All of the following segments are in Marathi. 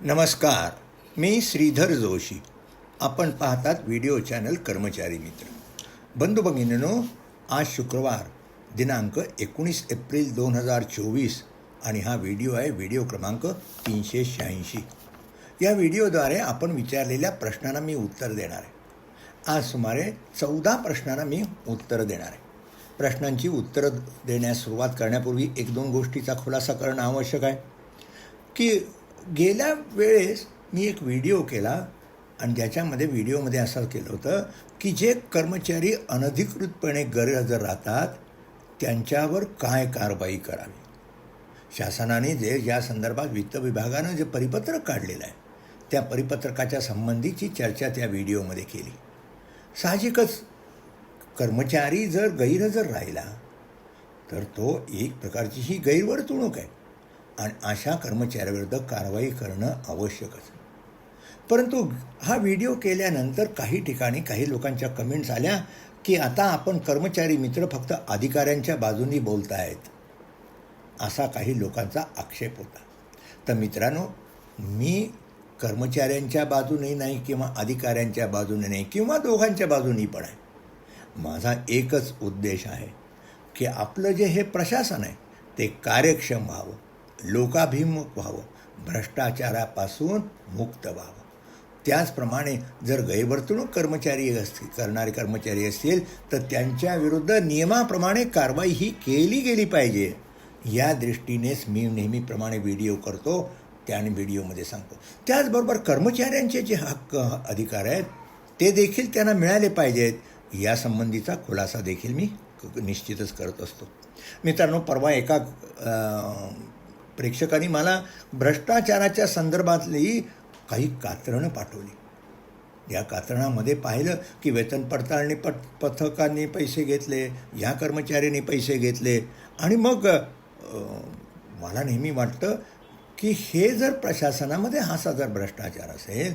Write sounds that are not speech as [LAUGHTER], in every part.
नमस्कार मी श्रीधर जोशी. आपण पाहतात व्हिडिओ चॅनल कर्मचारी मित्र. बंधू भगिनीनो आज शुक्रवार दिनांक एकोणीस एप्रिल दोन हजार चोवीस आणि हा व्हिडिओ आहे व्हिडिओ क्रमांक तीनशे शहाऐंशी. या व्हिडिओद्वारे आपण विचारलेल्या प्रश्नांना मी उत्तर देणार आहे. आज सुमारे चौदा प्रश्नांना मी उत्तर देणार आहे. प्रश्नांची उत्तरं देण्यास सुरुवात करण्यापूर्वी एक दोन गोष्टीचा खुलासा करणं आवश्यक आहे. की गेल्या वेळेस मी एक व्हिडिओ केला आणि ज्याच्यामध्ये व्हिडिओमध्ये असं केलं होतं की जे कर्मचारी अनधिकृतपणे गैरहजर राहतात त्यांच्यावर काय कारवाई करावी? शासनाने जे या संदर्भात वित्त विभागानं जे परिपत्रक काढलेलं आहे त्या परिपत्रकाच्या संबंधीची चर्चा त्या व्हिडिओमध्ये केली. साहजिकच कर्मचारी जर गैरहजर राहिला तर तो एक प्रकारची ही गैरवर्तणूक आहे. आणि अशा कर्मचाऱ्याविरुद्ध कारवाई करणं आवश्यकच. परंतु हा व्हिडिओ केल्यानंतर काही ठिकाणी काही लोकांच्या कमेंट्स आल्या की आता आपण कर्मचारी मित्र फक्त अधिकाऱ्यांच्या बाजूनी बोलतायत. असा काही लोकांचा आक्षेप होता. तर मित्रांनो मी कर्मचाऱ्यांच्या बाजूने नाही किंवा अधिकाऱ्यांच्या बाजूने नाही किंवा दोघांच्या बाजूनी पण आहे. माझा एकच उद्देश आहे की आपलं जे हे प्रशासन आहे ते कार्यक्षम व्हावं. लोकाभिमुख व्हावं भ्रष्टाचारापासून मुक्त व्हावं. त्याचप्रमाणे जर गैरवर्तणूक कर्मचारी असतील करणारे कर्मचारी असतील तर त्यांच्या विरुद्ध नियमाप्रमाणे कारवाई ही केली गेली पाहिजे. या दृष्टीनेच मी नेहमीप्रमाणे व्हिडिओ करतो त्याने व्हिडिओमध्ये सांगतो. त्याचबरोबर कर्मचाऱ्यांचे जे हक्क अधिकार आहेत ते देखील त्यांना मिळाले पाहिजेत. यासंबंधीचा खुलासा देखील मी निश्चितच करत असतो. मित्रांनो परवा एका प्रेक्षकांनी मला भ्रष्टाचाराच्या संदर्भातली काही कात्रणं पाठवली. या कात्रणामध्ये पाहिलं की वेतन पडताळणी पट पथकांनी पैसे घेतले ह्या कर्मचाऱ्यांनी पैसे घेतले आणि मग मला नेहमी वाटतं की हे जर प्रशासनामध्ये हाचा जर भ्रष्टाचार असेल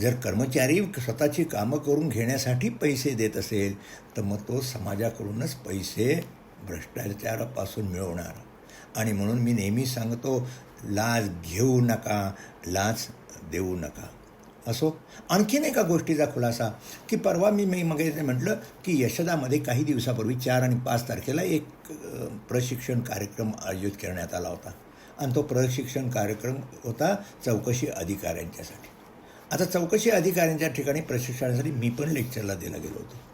जर कर्मचारी स्वतःची कामं करून घेण्यासाठी पैसे देत असेल तर मग तो समाजाकडूनच पैसे भ्रष्टाचारापासून मिळवणार. आणि म्हणून मी नेहमी सांगतो लाज घेऊ नका लाच देऊ नका. असो? आणखीन एका गोष्टीचा खुलासा की परवा मी मी मग म्हटलं की यशदामध्ये काही दिवसापूर्वी चार आणि पाच तारखेला एक प्रशिक्षण कार्यक्रम आयोजित करण्यात आला होता. आणि तो प्रशिक्षण कार्यक्रम होता चौकशी अधिकाऱ्यांच्यासाठी. आता चौकशी अधिकाऱ्यांच्या ठिकाणी प्रशिक्षणासाठी मी पण लेक्चरला दिला गेलो होतो.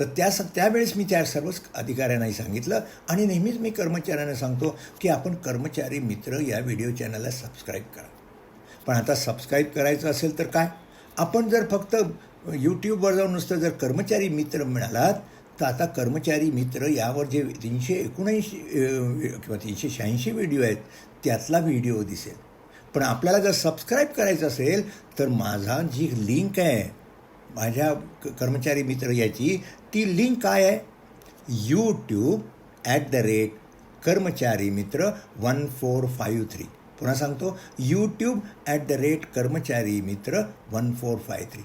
तर त्या स त्यावेळेस मी त्या सर्वच अधिकाऱ्यांनाही सांगितलं आणि नेहमीच मी कर्मचाऱ्यांना सांगतो की आपण कर्मचारी मित्र या व्हिडिओ चॅनलला सबस्क्राईब करा. पण आता सबस्क्राईब करायचं असेल तर काय? आपण जर फक्त यूट्यूबवर जाऊन नुसतं जर कर्मचारी मित्र मिळालात तर आता कर्मचारी मित्र यावर जे तीनशे एकोणऐंशी किंवा तीनशे शहाऐंशी व्हिडिओ आहेत त्यातला व्हिडिओ दिसेल. पण आपल्याला जर सबस्क्राईब करायचं असेल तर माझा जी लिंक आहे माझ्या कर्मचारी मित्र याची ती लिंक काय आहे? यूट्यूब ॲट द रेट कर्मचारी मित्र वन फोर फायू थ्री पुन्हा सांगतो यूट्यूब ॲट द रेट कर्मचारी मित्र वन फोर फाय थ्री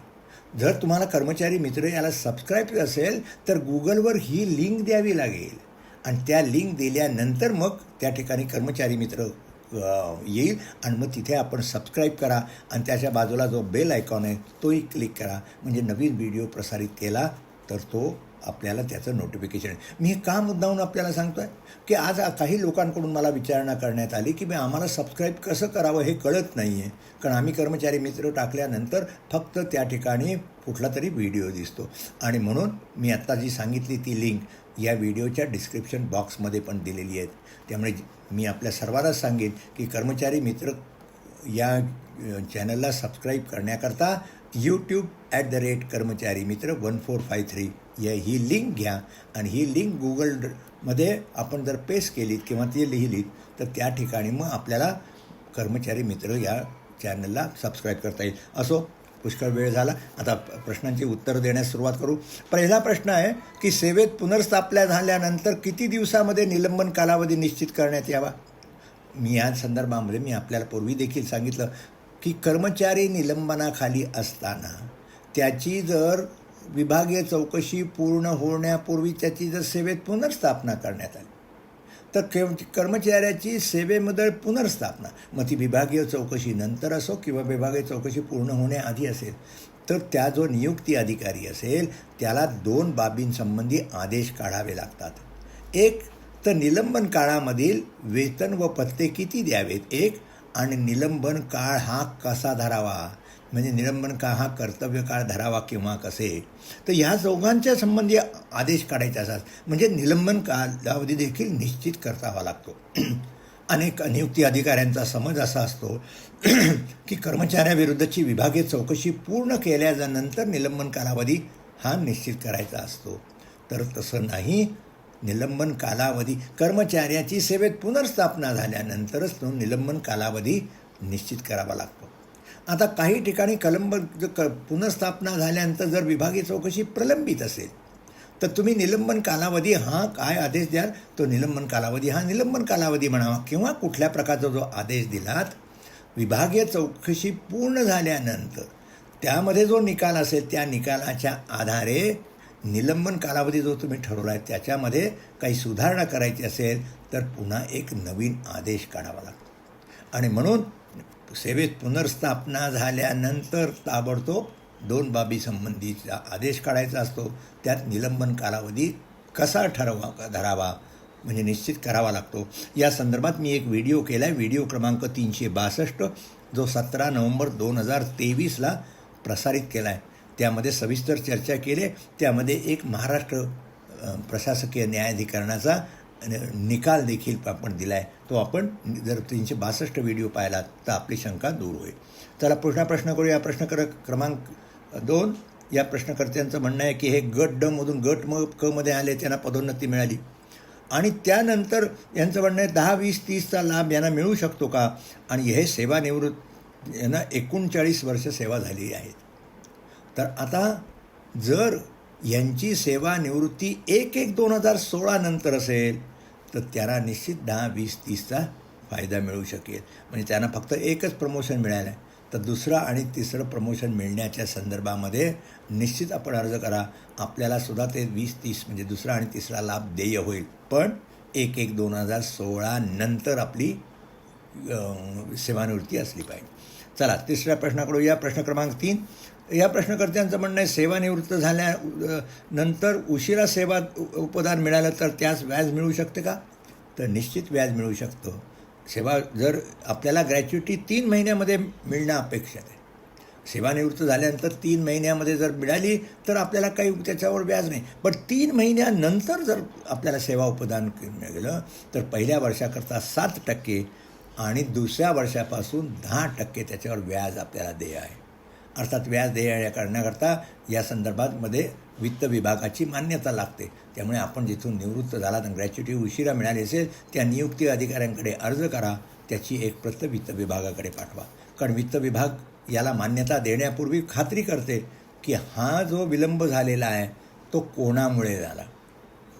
जर तुम्हाला कर्मचारी मित्र याला सबस्क्राईब असेल तर गुगलवर ही लिंक द्यावी लागेल. आणि त्या लिंक दिल्यानंतर मग त्या ठिकाणी कर्मचारी मित्र येईल. आणि मग तिथे आपण सबस्क्राईब करा. आणि त्याच्या बाजूला जो बेल आयकॉन आहे तोही क्लिक करा. म्हणजे नवीन व्हिडिओ प्रसारित केला तर तो आपल्याला त्याचं नोटिफिकेशन मी हे का मुद्दाहून आपल्याला सांगतो आहे की आज काही लोकांकडून मला विचारणा करण्यात आली की मी आम्हाला सबस्क्राईब कसं करावं हे कळत नाही आहे कारण आम्ही कर्मचारी मित्र टाकल्यानंतर फक्त त्या ठिकाणी कुठला तरी व्हिडिओ दिसतो. आणि म्हणून मी आत्ता जी सांगितली ती लिंक या व्हिडिओच्या डिस्क्रिप्शन बॉक्समध्ये पण दिलेली आहेत. त्यामुळे मी आपल्या सर्वांनाच सांगेन की कर्मचारी मित्र या चॅनलला सबस्क्राईब करण्याकरता यूट्यूब ॲट द रेट कर्मचारी मित्र वन फोर फाय थ्री या ही लिंक घ्या आणि ही लिंक गुगलमध्ये आपण जर पेस्ट केलीत किंवा ती लिहिलीत तर त्या ठिकाणी मग आपल्याला कर्मचारी मित्र या चॅनलला सबस्क्राईब करता येईल. असो पुष्कळ वेळ झाला. आता प्रश्नांची उत्तर देण्यास सुरुवात करू. पहिला प्रश्न आहे की सेवेत पुनर्स्थापल्या झाल्यानंतर किती दिवसामध्ये निलंबन कालावधी निश्चित करण्यात यावा? मी या संदर्भामध्ये मी आपल्याला पूर्वी देखील सांगितलं की कर्मचारी निलंबनाखाली असताना त्याची जर विभागीय चौकशी पूर्ण होण्यापूर्वी त्याची जर सेवेत पुनर्स्थापना करण्यात आली तर केव कर्मचाऱ्याची सेवेमध्ये पुनर्स्थापना. मग ती विभागीय चौकशी नंतर असो किंवा विभागीय चौकशी पूर्ण होण्याआधी असेल तर त्या जो नियुक्ती अधिकारी असेल त्याला दोन बाबींसंबंधी आदेश काढावे लागतात. एक तर निलंबन काळामधील वेतन व पत्ते किती द्यावेत? एक आणि निलंबन काळ हा कसा धरावा? म्हणजे निलंबन का हा कर्तव्य काळ धरावा किंवा कसे? तर ह्या चौघांच्या संबंधी आदेश काढायचे असतात म्हणजे निलंबन कालावधी देखील निश्चित करतावा लागतो. [CLEARS THROAT] अनेक नियुक्ती अधिकाऱ्यांचा समज असा असतो [CLEARS THROAT] की कर्मचाऱ्याविरुद्धची विभागीय चौकशी पूर्ण केल्यानंतर निलंबन कालावधी हा निश्चित करायचा असतो. तर तसं नाही. निलंबन कालावधी कर्मचाऱ्याची सेवेत पुनर्स्थापना झाल्यानंतरच तो निलंबन कालावधी निश्चित करावा लागतो. आता काही ठिकाणी कलंब क पुनर्स्थापना झाल्यानंतर जर विभागीय चौकशी प्रलंबित असेल तर तुम्ही निलंबन कालावधी हा काय आदेश द्याल? तो निलंबन कालावधी हा निलंबन कालावधी म्हणावा. किंवा कुठल्या प्रकारचा जो आदेश दिलात विभागीय चौकशी पूर्ण झाल्यानंतर त्यामध्ये जो निकाल असेल त्या निकालाच्या आधारे निलंबन कालावधी जो तुम्ही ठरवला आहे त्याच्यामध्ये काही सुधारणा करायची असेल तर पुन्हा एक नवीन आदेश काढावा लागतो. आणि म्हणून सेवेत पुनर्स्थापना झाल्यानंतर ताबडतोब दोन बाबीसंबंधीचा आदेश काढायचा असतो. त्यात निलंबन कालावधी कसा ठरवा धरावा म्हणजे निश्चित करावा लागतो. या संदर्भात मी एक व्हिडिओ केला आहे व्हिडिओ क्रमांक तीनशे बासष्ट जो सतरा नोव्हेंबर दोन हजार तेवीसला प्रसारित केला आहे त्यामध्ये सविस्तर चर्चा केली. त्यामध्ये एक महाराष्ट्र प्रशासकीय न्यायाधिकरणाचा निकाल देखील आपण दिला आहे तो आपण जर तीनशे बासष्ट व्हिडिओ पाहिला तर आपली शंका दूर होईल. चला पुन्हा प्रश्न करू या प्रश्न कर क्रमांक दोन या प्रश्नकर्त्यांचं म्हणणं आहे की हे गट ड मधून गट म क मध्ये आले त्यांना पदोन्नती मिळाली. आणि त्यानंतर यांचं म्हणणं आहे दहा वीस तीसचा लाभ यांना मिळू शकतो का? आणि हे सेवानिवृत्त यांना एकोणचाळीस वर्ष सेवा झाली आहेत. तर आता जर यांची सेवानिवृत्ती एक एक दोन हजार सोळानंतर असेल तर त्याला निश्चित दहा वीस तीसचा फायदा मिळू शकेल. म्हणजे त्यांना फक्त एकच प्रमोशन मिळालं आहे. तर दुसरं आणि तिसरं प्रमोशन मिळण्याच्या संदर्भामध्ये निश्चित आपण अर्ज करा. आपल्याला सुद्धा ते वीस तीस म्हणजे दुसरा आणि तिसरा लाभ देय होईल. पण एक एक दोन हजार सोळा नंतर आपली सेवानिवृत्ती असली पाहिजे. चला तिसऱ्या प्रश्नाकडून या प्रश्न क्रमांक तीन. या प्रश्नकर्त्यांचं म्हणणं आहे सेवानिवृत्त झाल्या नंतर उशिरा सेवा उपदान मिळालं तर त्यास व्याज मिळू शकते का? तर निश्चित व्याज मिळू शकतो. सेवा जर आपल्याला ग्रॅच्युटी तीन महिन्यामध्ये मिळणं अपेक्षित आहे. सेवानिवृत्त झाल्यानंतर तीन महिन्यामध्ये जर मिळाली तर आपल्याला काही त्याच्यावर व्याज नाही. पण तीन महिन्यानंतर जर आपल्याला सेवा उपदान मिळालं तर पहिल्या वर्षाकरता सात टक्के आणि दुसऱ्या वर्षापासून दहा टक्के त्याच्यावर व्याज आपल्याला देय आहे. अर्थात व्याज देय करण्याकरता या संदर्भातमध्ये वित्त विभागाची मान्यता लागते. त्यामुळे आपण जिथून निवृत्त झाला तर ग्रॅच्युटी उशिरा मिळाली असेल त्या नियुक्ती अधिकाऱ्यांकडे अर्ज करा त्याची एक प्रत वित्त विभागाकडे पाठवा. कारण वित्त विभाग याला मान्यता देण्यापूर्वी खात्री करते की हा जो विलंब झालेला आहे तो कोणामुळे झाला?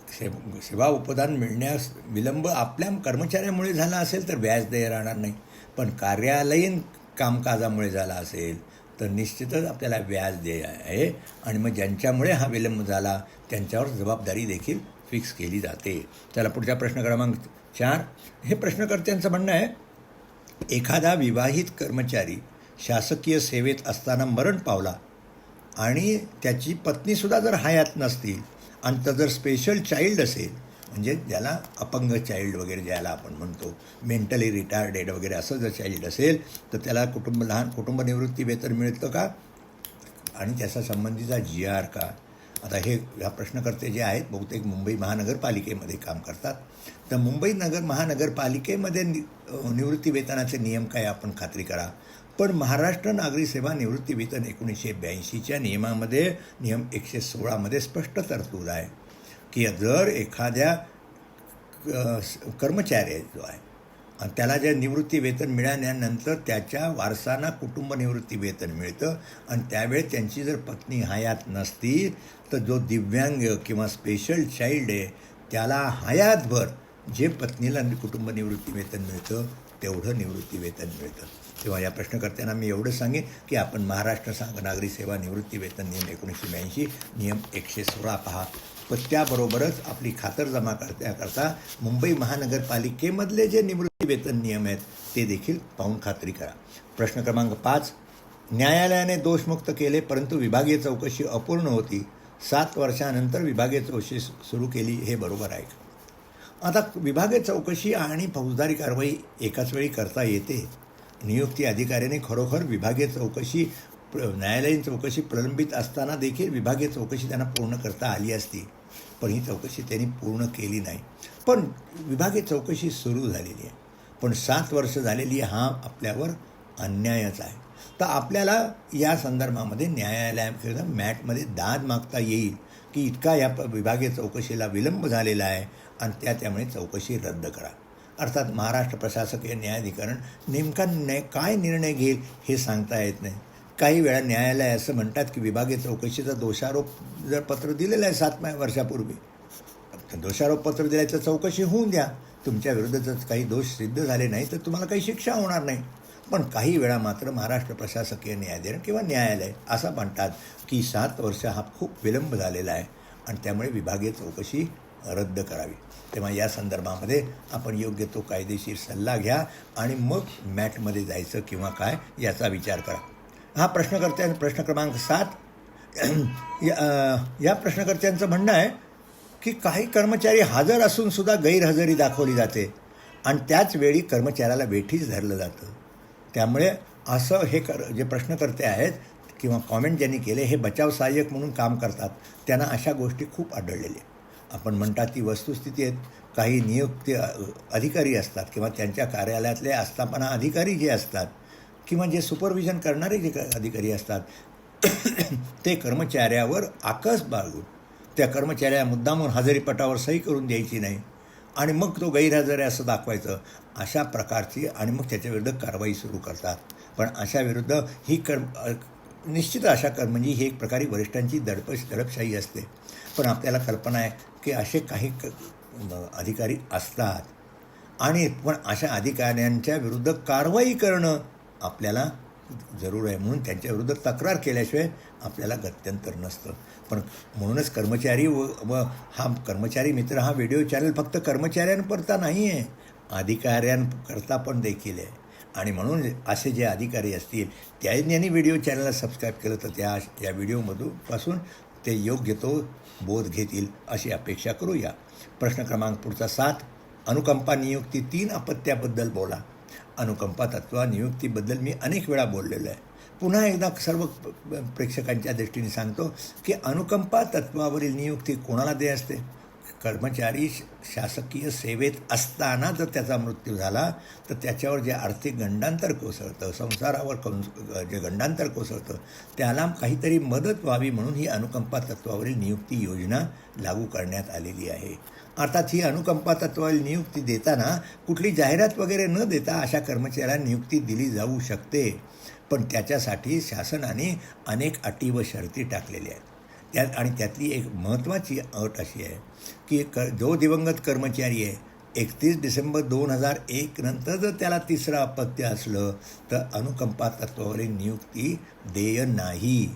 से सेवा उपदान मिळण्यास विलंब आपल्या कर्मचाऱ्यामुळे झाला असेल तर व्याज देय राहणार नाही. पण कार्यालयीन कामकाजामुळे झाला असेल तर निश्चितच आपल्याला व्याज देय आहे आणि मग ज्यांच्यामुळे हा विलंब झाला त्यांच्यावर जबाबदारी देखील फिक्स केली जाते. त्याला पुढचा प्रश्न क्रमांक चार. हे प्रश्नकर्त्यांचं म्हणणं आहे एखादा विवाहित कर्मचारी शासकीय सेवेत असताना मरण पावला आणि त्याची पत्नीसुद्धा जर हयात नसतील आणि तर जर स्पेशल चाइल्ड असेल म्हणजे ज्याला अपंग चाइल्ड वगैरे ज्याला आपण म्हणतो मेंटली रिटायर्डेड वगैरे असं जर चाइल्ड असेल तर त्याला कुटुंब लहान कुटुंब निवृत्ती वेतन मिळतं का? आणि त्याचा संबंधीचा जी आर का? आता हे ह्या प्रश्नकर्ते जे आहेत बहुतेक मुंबई महानगरपालिकेमध्ये काम करतात. तर मुंबई नगर महानगरपालिकेमध्ये नि निवृत्ती वेतनाचे नियम काय आपण खात्री करा? पण महाराष्ट्र नागरी सेवा निवृत्ती वेतन एकोणीसशे ब्याऐंशीच्या नियमामध्ये नियम एकशे सोळामध्ये स्पष्ट तरतूद आहे. की जर एखाद्या कर्मचारी जो आहे आणि त्याला जे निवृत्ती वेतन मिळाल्यानंतर त्याच्या वारसांना कुटुंब निवृत्ती वेतन मिळतं आणि त्यावेळेस त्यांची जर पत्नी हयात नसतील तर जो दिव्यांग किंवा स्पेशल चाइल्ड आहे त्याला हयातभर जे पत्नीला कुटुंब निवृत्ती वेतन मिळतं तेवढं निवृत्ती वेतन मिळतं. तेव्हा या प्रश्नकर्त्यांना मी एवढं सांगेन की आपण महाराष्ट्र सांग नागरी सेवा निवृत्ती वेतन नियम एकोणीसशे ब्याऐंशी नियम एकशे सोळा पहा. पण त्याबरोबरच आपली खातरजमा करण्याकरता मुंबई महानगरपालिकेमधले जे निवृत्ती वेतन नियम आहेत ते देखील पाहून खात्री करा. प्रश्न क्रमांक पाच न्यायालयाने दोषमुक्त केले परंतु विभागीय चौकशी अपूर्ण होती. सात वर्षानंतर विभागीय चौकशी सुरू केली हे बरोबर आहे का? आता विभागीय चौकशी आणि फौजदारी कारवाई एकाच वेळी करता येते. नियुक्ती अधिकाऱ्याने खरोखर विभागीय चौकशी प्र- न्यायालयीन चौकशी प्रलंबित असताना देखील विभागीय चौकशी त्यांना पूर्ण करता आली असती. पण ही चौकशी त्यांनी पूर्ण केली नाही. पण विभागीय चौकशी सुरू झालेली आहे. पण सात वर्ष झालेली हा आपल्यावर अन्यायच आहे. तर आपल्याला या संदर्भामध्ये न्यायालयाकरिता मॅटमध्ये दाद मागता येईल की इतका या प- विभागीय चौकशीला विलंब झालेला आहे आणि त्या त्यामुळे चौकशी रद्द करा. अर्थात महाराष्ट्र प्रशासकीय न्यायाधिकरण नेमका न्याय काय निर्णय घेईल हे सांगता येत नाही. काही वेळा न्यायालय असं म्हणतात की विभागीय चौकशीचा दोषारोप जर पत्र दिलेलं आहे सात वर्षापूर्वी दोषारोप पत्र दिल्याचं चौकशी होऊन द्या. तुमच्या विरुद्ध जर काही दोष सिद्ध झाले नाही तर तुम्हाला काही शिक्षा होणार नाही. पण काही वेळा मात्र महाराष्ट्र प्रशासकीय न्यायाधीश किंवा न्यायालय असं म्हणतात की सात वर्ष हा खूप विलंब झालेला आहे आणि त्यामुळे विभागीय चौकशी रद्द करावी. तेव्हा या संदर्भामध्ये आपण योग्य तो कायदेशीर सल्ला घ्या आणि मग मॅटमध्ये जायचं किंवा काय याचा विचार करा. हा प्रश्नकर्त्या प्रश्न क्रमांक सात. [CLEARS THROAT] या या प्रश्नकर्त्यांचं म्हणणं आहे की काही कर्मचारी हजर असून सुद्धा गैरहजेरी दाखवली जाते आणि त्याच वेळी कर्मचाऱ्याला वेठीच धरलं जातं. त्यामुळे असं हे कर जे प्रश्नकर्ते आहेत किंवा कॉमेंट ज्यांनी केले हे बचाव सहाय्यक म्हणून काम करतात. त्यांना अशा गोष्टी खूप आढळलेल्या आपण म्हणतात ती वस्तुस्थिती आहेत. काही नियुक्ती अधिकारी असतात किंवा त्यांच्या कार्यालयातले आस्थापना अधिकारी जे असतात किंवा जे सुपरविजन करणारे जे क- अधिकारी असतात [COUGHS] ते कर्मचाऱ्यावर आकस बाळगून त्या कर्मचाऱ्या मुद्दामून हजेरीपटावर सही करून द्यायची नाही आणि मग तो गैरहजर आहे असं दाखवायचं अशा प्रकारची आणि मग त्याच्याविरुद्ध कारवाई सुरू करतात. पण अशा विरुद्ध ही कर्म निश्चित अशा कर्म म्हणजे ही एक प्रकारे वरिष्ठांची दडप दडपशाही असते. पण आपल्याला कल्पना आहे की असे काही क अधिकारी असतात. आणि पण अशा अधिकाऱ्यांच्या विरुद्ध कारवाई करणं आपल्याला जरूर आहे म्हणून त्यांच्याविरुद्ध तक्रार केल्याशिवाय आपल्याला गत्यंतर नसतं. पण म्हणूनच कर्मचारी व व हा कर्मचारी मित्र हा व्हिडिओ चॅनल फक्त कर्मचाऱ्यांकरता नाही आहे अधिकाऱ्यांकरता पण देखील आहे. आणि म्हणून असे जे अधिकारी असतील त्यांनी व्हिडिओ चॅनलला सबस्क्राईब केलं तर त्या या व्हिडिओमधून पासून ते योग्य तो बोध घेतील अशी अपेक्षा करूया. प्रश्न क्रमांक पुढचा सात अनुकंपा नियुक्ती तीन अपत्याबद्दल बोला. अनुकंपा तत्वा नियुक्तीबद्दल मी अनेक वेळा बोललेलो आहे. पुन्हा एकदा सर्व प्रेक्षकांच्या दृष्टीने सांगतो की अनुकंपा तत्वावरील नियुक्ती कोणाला दे असते? कर्मचारी श- शासकीय सेवेत असताना जर त्याचा मृत्यू झाला तर त्याच्यावर जे आर्थिक गंडांतर कोसळतं संसारावर कंस जे गंडांतर कोसळतं त्याला काहीतरी मदत व्हावी म्हणून ही अनुकंपा तत्वावरील नियुक्ती योजना लागू करण्यात आलेली आहे. अर्थात ही अनुकंपा तत्वावरील नियुक्ती देताना कुठली जाहिरात वगैरे न देता अशा कर्मचाऱ्यांना नियुक्ती दिली जाऊ शकते. पण त्याच्यासाठी शासनाने अनेक अटी व शर्ती टाकलेल्या आहेत. त्यात आणि त्यातली एक महत्त्वाची अट अशी आहे की क जो दिवंगत कर्मचारी आहे एकतीस डिसेंबर दोन हजार एक नंतर जर त्याला तिसरं अपत्य असलं तर अनुकंपा तत्वावरील नियुक्ती देय नाही.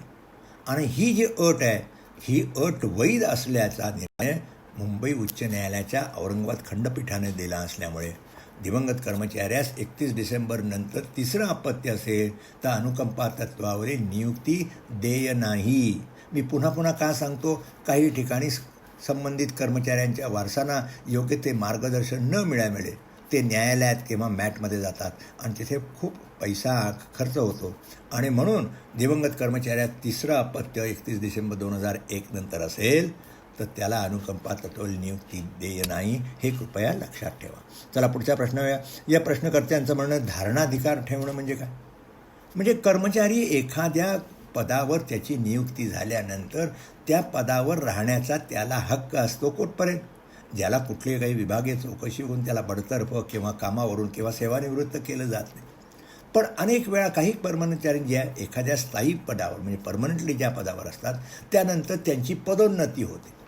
आणि ही जी अट आहे ही अट वैध असल्याचा निर्णय मुंबई उच्च न्यायालयाच्या औरंगाबाद खंडपीठाने दिला असल्यामुळे दिवंगत कर्मचाऱ्यास एकतीस डिसेंबर नंतर तिसरं अपत्य असेल तर अनुकंपा तत्वावरील नियुक्ती देय नाही. मी पुन्हा पुन्हा का सांगतो? काही ठिकाणी संबंधित कर्मचाऱ्यांच्या वारसांना योग्य ते मार्गदर्शन न मिळाल्यामुळे ते न्यायालयात किंवा मॅटमध्ये जातात आणि तिथे खूप पैसा खर्च होतो. आणि म्हणून दिवंगत कर्मचाऱ्यात तिसरं अपत्य एकतीस डिसेंबर दोन हजार एक नंतर असेल तर त्याला अनुकंपा तत्वल नियुक्ती देय नाही हे कृपया लक्षात ठेवा. चला पुढचा प्रश्न या या प्रश्नकर्त्यांचं म्हणणं धारणाधिकार ठेवणं म्हणजे काय? म्हणजे कर्मचारी एखाद्या पदावर त्याची नियुक्ती झाल्यानंतर त्या पदावर राहण्याचा त्याला हक्क असतो कुठपर्यंत? ज्याला कुठले काही विभागीय चौकशी होऊन त्याला बडतर्फ किंवा कामावरून किंवा सेवानिवृत्त केलं जात नाही. पण अनेक वेळा काही कर्मचारी ज्या एखाद्या स्थायी पदावर म्हणजे परमनंटली ज्या पदावर असतात त्यानंतर त्यांची पदोन्नती होते.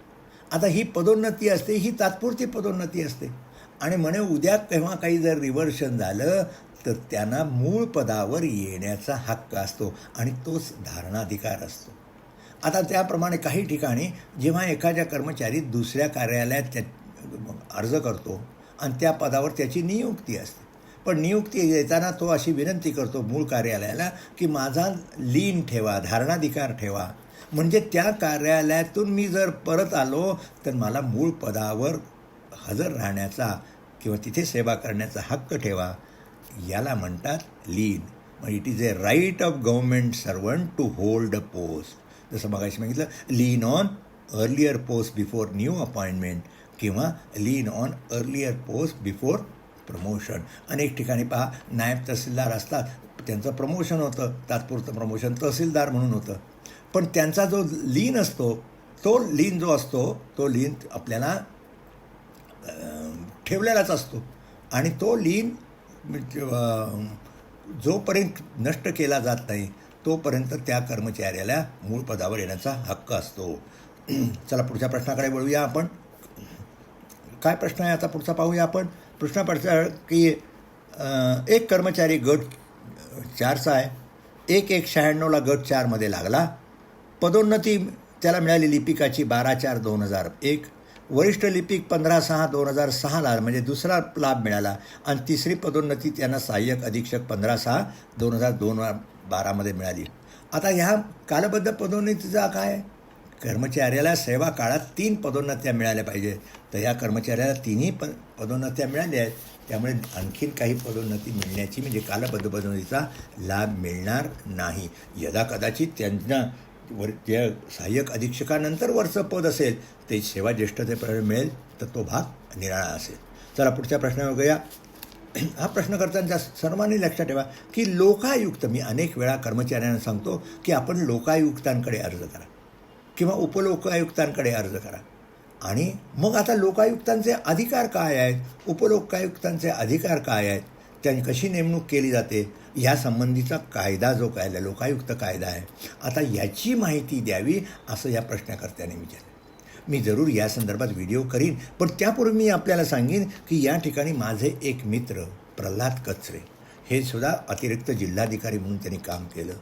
आता ही पदोन्नती असते ही तात्पुरती पदोन्नती असते. आणि म्हणे उद्या केव्हा काही जर रिव्हर्शन झालं तर त्यांना मूळ पदावर येण्याचा हक्क असतो आणि तोच धारणाधिकार असतो. आता त्याप्रमाणे काही ठिकाणी जेव्हा एखाद्या कर्मचारी दुसऱ्या कार्यालयात त्या अर्ज करतो आणि त्या पदावर त्याची नियुक्ती असते. पण नियुक्ती देताना तो अशी विनंती करतो मूळ कार्यालयाला की माझा लीन ठेवा धारणाधिकार ठेवा. म्हणजे त्या कार्यालयातून मी जर परत आलो तर मला मूळ पदावर हजर राहण्याचा किंवा तिथे सेवा करण्याचा हक्क ठेवा याला म्हणतात लीन. मग it is a right of government servant to hold a post जसं मगाशी सांगितलं lien on earlier post before new appointment किंवा lien on earlier post before promotion अनेक ठिकाणी पहा नायब तहसीलदार असतात त्यांचं प्रमोशन होतं तात्पुरतं प्रमोशन तहसीलदार म्हणून होतं. पण त्यांचा जो लीन असतो तो लीन जो असतो तो लीन आपल्याला ठेवलेलाच असतो. आणि तो लीन जोपर्यंत नष्ट केला जात नाही तोपर्यंत त्या कर्मचाऱ्याला मूळ पदावर येण्याचा हक्क असतो. [CLEARS THROAT] चला पुढच्या प्रश्नाकडे वळूया आपण. काय प्रश्न आहे आता पुढचा पाहूया आपण. प्रश्न पडचा की एक कर्मचारी गट चारचा आहे. एक एक शहाण्णवला गट चारमध्ये लागला. पदोन्नती त्याला मिळाली लिपिकाची बारा चार दोन हजार एक. वरिष्ठ लिपिक पंधरा सहा दोन हजार सहाला म्हणजे दुसरा लाभ मिळाला. आणि तिसरी पदोन्नती त्यांना सहाय्यक अधीक्षक पंधरा सहा दोन हजार दोन बारामध्ये मिळाली. आता ह्या कालबद्ध पदोन्नतीचा काय? कर्मचाऱ्याला सेवा काळात तीन पदोन्नत्या मिळाल्या पाहिजे. तर या कर्मचाऱ्याला तिन्ही प पदोन्नत्या मिळाल्या आहेत. त्यामुळे आणखीन काही पदोन्नती मिळण्याची म्हणजे कालबद्ध पदोन्नतीचा लाभ मिळणार नाही. यदा कदाचित त्यांना वर त्या सहाय्यक अधीक्षकानंतर वरचं पद असेल ते सेवा ज्येष्ठतेपर्यंत मिळेल तर तो भाग निराळा असेल. चला पुढच्या प्रश्नावर गया. हा प्रश्न करताना सर्वांनी लक्षात ठेवा की लोकायुक्त मी अनेक वेळा कर्मचाऱ्यांना सांगतो की आपण लोकायुक्तांकडे अर्ज करा किंवा उपलोकायुक्तांकडे अर्ज करा. आणि मग आता लोकायुक्तांचे अधिकार काय आहेत? उपलोकायुक्तांचे अधिकार काय आहेत? त्यांनी कशी नेमणूक केली जाते? यासंबंधीचा कायदा जो कायदा लोकायुक्त कायदा आहे आता याची माहिती द्यावी असं या प्रश्नकर्त्याने विचारलं. मी जरूर या संदर्भात व्हिडिओ करीन पण त्यापूर्वी मी आपल्याला सांगेन की या ठिकाणी माझे एक मित्र प्रल्हाद कचरे हे सुद्धा अतिरिक्त जिल्हाधिकारी म्हणून त्यांनी काम केलं.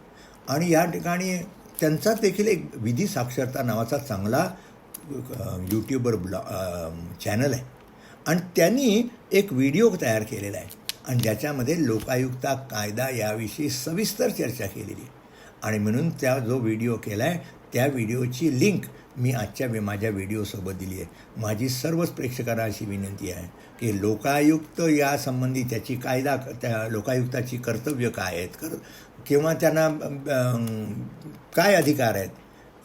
आणि या ठिकाणी त्यांचा देखील एक विधी साक्षरता नावाचा चांगला यूट्यूबवर ब्लॉ चॅनल आहे. आणि त्यांनी एक व्हिडिओ तयार केलेला आहे. आणि ज्याच्यामध्ये लोकायुक्ता कायदा याविषयी सविस्तर चर्चा केलेली आहे. आणि म्हणून त्या जो व्हिडिओ केला आहे त्या व्हिडिओची लिंक मी आजच्या माझ्या व्हिडिओसोबत दिली आहे. माझी सर्वच प्रेक्षकांना अशी विनंती आहे की लोकायुक्त यासंबंधी त्याची कायदा त्या लोकायुक्ताची कर्तव्य काय आहेत? कर किंवा त्यांना काय अधिकार आहेत?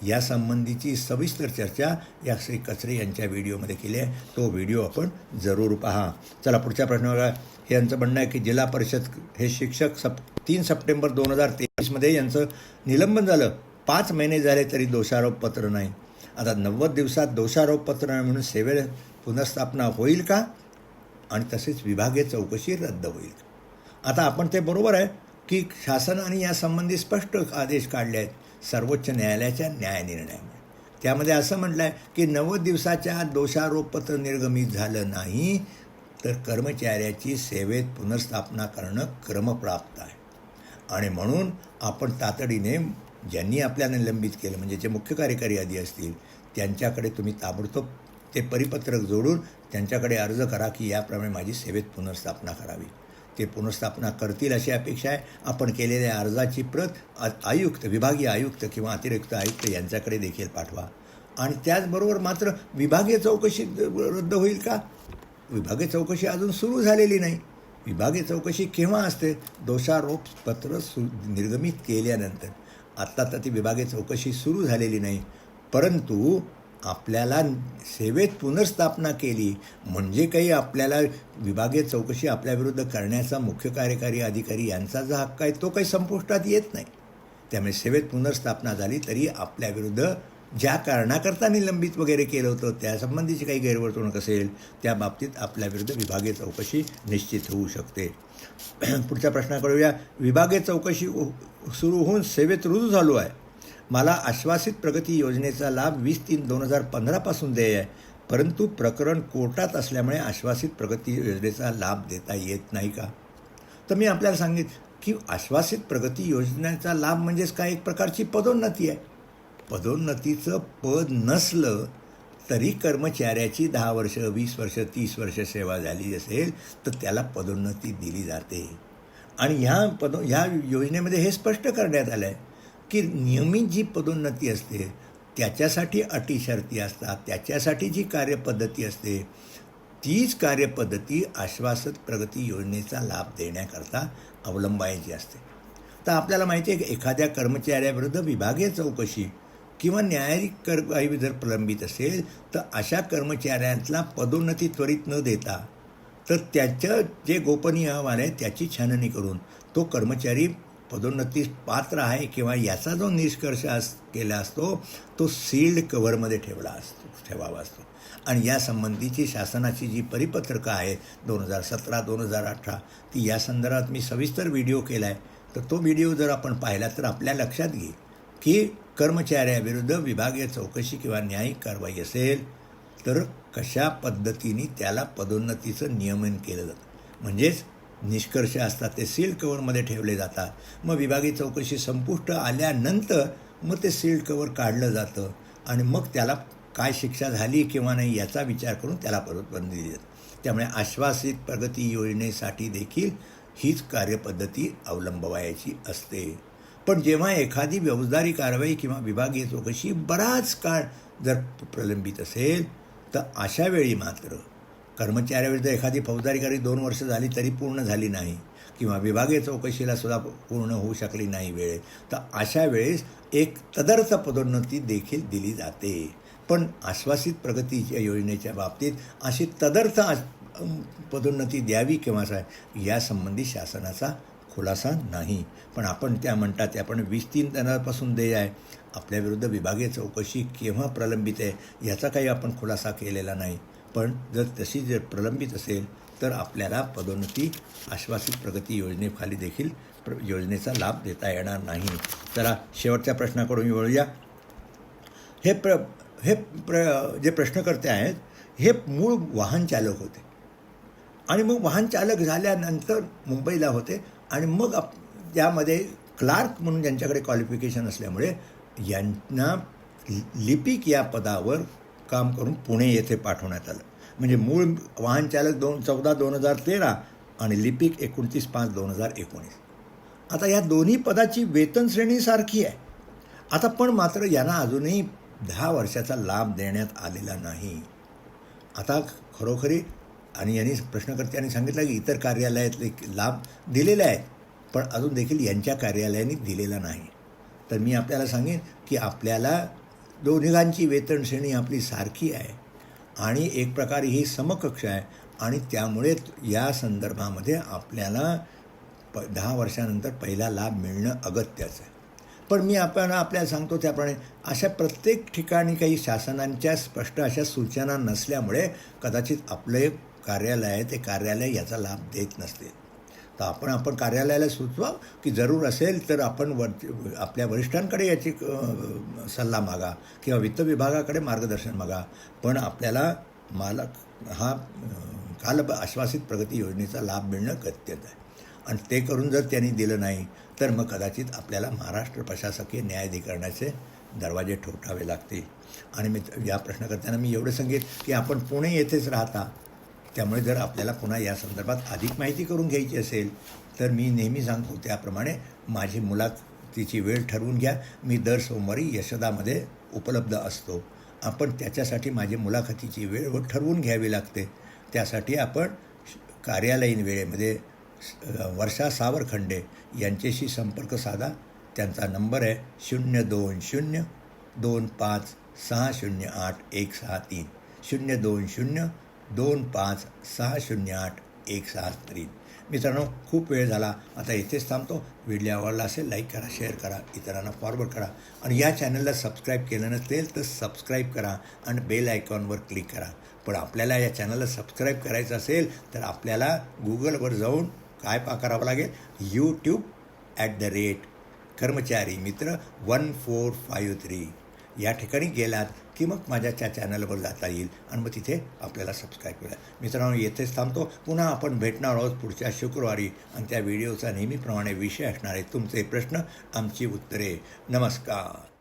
यासंबंधीची सविस्तर चर्चा या श्री कचरे यांच्या व्हिडिओमध्ये केली आहे. तो व्हिडिओ आपण जरूर पहा. चला पुढच्या प्रश्नावर हे यांचं म्हणणं आहे की जिल्हा परिषद हे शिक्षक सप तीन सप्टेंबर दोन हजार तेवीसमध्ये यांचं निलंबन झालं. पाच महिने झाले तरी दोषारोप पत्र नाही. आता नव्वद दिवसात दोषारोप पत्र म्हणून सेवे पुनर्स्थापना होईल का? आणि तसेच विभागीय चौकशी रद्द होईल आता आपण ते बरोबर आहे की शासनाने यासंबंधी स्पष्ट आदेश काढले आहेत. सर्वोच्च न्यायालयाच्या न्यायनिर्णयामुळे त्यामध्ये असं म्हटलं आहे की नव्वद दिवसाच्या दोषारोपपत्र निर्गमित झालं नाही तर कर्मचाऱ्याची सेवेत पुनर्स्थापना करणं क्रमप्राप्त आहे. आणि म्हणून आपण तातडीने ज्यांनी आपल्याला निलंबित केलं म्हणजे जे मुख्य कार्यकारी आधी असतील त्यांच्याकडे तुम्ही ताबडतोब ते परिपत्रक जोडून त्यांच्याकडे अर्ज करा की याप्रमाणे माझी सेवेत पुनर्स्थापना करावी. ते पुनर्स्थापना करतील अशी अपेक्षा आहे. आपण केलेल्या अर्जाची प्रत आयुक्त विभागीय आयुक्त किंवा अतिरिक्त आयुक्त यांच्याकडे देखील पाठवा. आणि त्याचबरोबर मात्र विभागीय चौकशी रद्द होईल का? विभागीय चौकशी अजून सुरू झालेली नाही. विभागीय चौकशी केव्हा असते? दोषारोप पत्र सु निर्गमित केल्यानंतर. आत्ता तर ती विभागीय चौकशी सुरू झालेली नाही. परंतु आपल्याला सेवेत पुनर्स्थापना केली म्हणजे काही आपल्याला विभागीय चौकशी आपल्याविरुद्ध करण्याचा मुख्य कार्यकारी अधिकारी यांचा जो हक्क आहे तो काही संपुष्टात येत नाही. त्यामुळे सेवेत पुनर्स्थापना झाली तरी आपल्याविरुद्ध ज्या कारणाकरता निलंबित वगैरे केलं होतं त्यासंबंधीची काही गैरवर्तणूक असेल त्या बाबतीत आपल्याविरुद्ध विभागीय चौकशी निश्चित होऊ शकते. [CLEARS THROAT] पुढच्या प्रश्नाकडे विभागीय चौकशी सुरू होऊन सेवेत रुजू झालो आहे. मला आश्वासित प्रगती योजनेचा लाभ वीस तीन दोन हजार पंधरापासून देय आहे. परंतु प्रकरण कोर्टात असल्यामुळे आश्वासित प्रगती योजनेचा लाभ देता येत नाही का? तर मी आपल्याला सांगित की आश्वासित प्रगती योजनेचा लाभ म्हणजेच काय? एक प्रकारची पदोन्नती आहे. पदोन्नतीचं पद नसलं तरी कर्मचाऱ्याची दहा वर्ष वीस वर्ष तीस वर्ष सेवा झाली असेल तर त्याला पदोन्नती दिली जाते. आणि ह्या पदो ह्या योजनेमध्ये हे स्पष्ट करण्यात आलं आहे की नियमित जी पदोन्नती असते त्याच्यासाठी अटी शर्ती असतात त्याच्यासाठी जी कार्यपद्धती असते तीच कार्यपद्धती आश्वासक प्रगती योजनेचा लाभ देण्याकरता अवलंबायची असते. तर आपल्याला माहिती आहे की एखाद्या कर्मचाऱ्याविरुद्ध विभागीय चौकशी किंवा न्यायालयिक कारवाई जर प्रलंबित असेल तर अशा कर्मचाऱ्यांना पदोन्नती त्वरित न देता तर त्याचं जे गोपनीय अहवाल आहे त्याची छाननी करून तो कर्मचारी पदोन्नतीस पात्र आहे किंवा याचा जो निष्कर्ष अस केला असतो तो सील्ड कव्हरमध्ये ठेवला असतो ठेवावा असतो. आणि या संबंधीची शासनाची जी परिपत्रकं आहे दोन हजार सतरा दोन हजार अठरा ती या संदर्भात मी सविस्तर व्हिडिओ केला आहे तर तो व्हिडिओ जर आपण पाहिला तर आपल्या लक्षात घे की कर्मचाऱ्याविरुद्ध विभागीय चौकशी किंवा न्यायिक कारवाई असेल तर कशा पद्धतीने त्याला पदोन्नतीचं नियमन केलं जातं. म्हणजेच निष्कर्ष असतात ते सील्ड कवरमध्ये ठेवले जातात. मग विभागीय चौकशी संपुष्ट आल्यानंतर मग ते सील्ड कवर काढलं जातं आणि मग त्याला काय शिक्षा झाली किंवा नाही याचा विचार करून त्याला परत बंदी दिली त्यामुळे आश्वासित प्रगती योजनेसाठी देखील हीच कार्यपद्धती अवलंबवायची असते. पण जेव्हा एखादी फौजदारी कारवाई किंवा विभागीय चौकशी बराच काळ जर प्रलंबित असेल तर अशावेळी मात्र कर्मचाऱ्याविरुद्ध एखादी फौजदारी दोन वर्ष झाली तरी पूर्ण झाली नाही किंवा विभागीय चौकशीला सुद्धा पूर्ण होऊ शकली नाही वेळेत तर अशा वेळेस एक तदर्थ पदोन्नती देखील दिली जाते. पण आश्वासित प्रगतीच्या योजनेच्या बाबतीत अशी तदर्थ पदोन्नती द्यावी किंवा यासंबंधी शासनाचा खुलासा नाही. पण आपण त्या म्हणतात ते आपण वीस तीन जणांपासून दे आहे. आपल्याविरुद्ध विभागीय चौकशी केव्हा प्रलंबित आहे याचा काही आपण खुलासा केलेला नाही. पण जर तशी जर प्रलंबित असेल तर आपल्याला पदोन्नती आश्वासित प्रगती योजनेखाली देखील प्र योजनेचा लाभ देता येणार नाही. चला शेवटच्या प्रश्नाकडून वळूया. हे प्र हे प्र जे प्रश्नकर्ते आहेत हे मूळ वाहन चालक होते. आणि मग वाहन चालक झाल्यानंतर मुंबईला होते आणि मग आप त्यामध्ये क्लार्क म्हणून ज्यांच्याकडे क्वालिफिकेशन असल्यामुळे यांना लिपिक या पदावर काम करून पुणे येथे पाठवण्यात आलं. म्हणजे मूळ वाहनचालक दोन चौदा दोन हजार तेरा आणि लिपिक एकोणतीस पाच दोन हजार एकोणीस. आता या दोन्ही पदाची वेतन श्रेणी सारखी आहे. आता पण मात्र यांना अजूनही दहा वर्षाचा लाभ देण्यात आलेला नाही. आता खरोखरी आणि यांनी प्रश्नकर्त्यांनी सांगितलं की इतर कार्यालयातले लाभ दिलेले आहेत पण अजून देखील यांच्या कार्यालयाने दिलेला नाही. तर मी आपल्याला सांगेन की आपल्याला दोन्हीगांची वेतन श्रेणी आपली सारखी आहे आणि एक प्रकारे ही समकक्ष आहे आणि त्यामुळे या संदर्भामध्ये आपल्याला प दहा वर्षानंतर पहिला लाभ मिळणं अगत्याचं आहे. पण मी आपण आपल्याला सांगतो त्याप्रमाणे अशा प्रत्येक ठिकाणी काही शासनांच्या स्पष्ट अशा सूचना नसल्यामुळे कदाचित आपले कार्यालय आहे ते कार्यालय याचा लाभ देत नसते तर आपण आपण कार्यालयाला सुचवा की जरूर असेल तर आपण वर आपल्या वरिष्ठांकडे याची सल्ला मागा किंवा वित्त विभागाकडे मार्गदर्शन मागा. पण आपल्याला मालक हा काल आश्वासित प्रगती योजनेचा लाभ मिळणं गत्यत आहे. आणि ते करून जर त्यांनी दिलं नाही तर मग कदाचित आपल्याला महाराष्ट्र प्रशासकीय न्यायाधिकरणाचे दरवाजे ठोठावे लागतील. आणि मी या प्रश्नकर्त्यांना मी एवढं सांगेन की आपण पुणे येथेच राहता त्यामुळे जर आपल्याला पुन्हा या संदर्भात अधिक माहिती करून घ्यायची असेल तर मी नेहमी सांगतो त्याप्रमाणे माझी मुलाखतीची वेळ ठरवून घ्या. मी दर सोमवारी यशदामध्ये उपलब्ध असतो. आपण त्याच्यासाठी माझी मुलाखतीची वेळ ठरवून घ्यावी लागते. त्यासाठी आपण कार्यालयीन वेळेमध्ये वर्षा सावरखंडे यांच्याशी संपर्क साधा. त्यांचा नंबर आहे शून्य दोन शून्य दोन पाच सहा शून्य आठ एक सहा तीन. शून्य दोन शून्य दोन पाच सहा शून्य आठ एक सहा तीन. मित्रांनो खूप वेळ झाला. आता इथेच थांबतो. व्हिडिओ आवडला असेल लाईक करा शेअर करा इतरांना फॉरवर्ड करा. आणि या चॅनलला सबस्क्राईब केलं नसेल तर सबस्क्राईब करा आणि बेल आयकॉनवर क्लिक करा. पण आपल्याला या चॅनलला सबस्क्राईब करायचं असेल तर आपल्याला गुगलवर जाऊन काय पा करावं लागेल? यूट्यूब ॲट द रेट कर्मचारी मित्र वन फोर फाईव्ह थ्री या ठिकाणी गेलात की मग माझ्या त्या चॅनलवर जाता येईल आणि मग तिथे आपल्याला सबस्क्राईब करा मित्रांनो येथेच थांबतो. पुन्हा आपण भेटणार आहोत पुढच्या शुक्रवारी आणि त्या व्हिडिओचा नेहमीप्रमाणे विषय असणार तुमचे प्रश्न आमची उत्तरे. नमस्कार.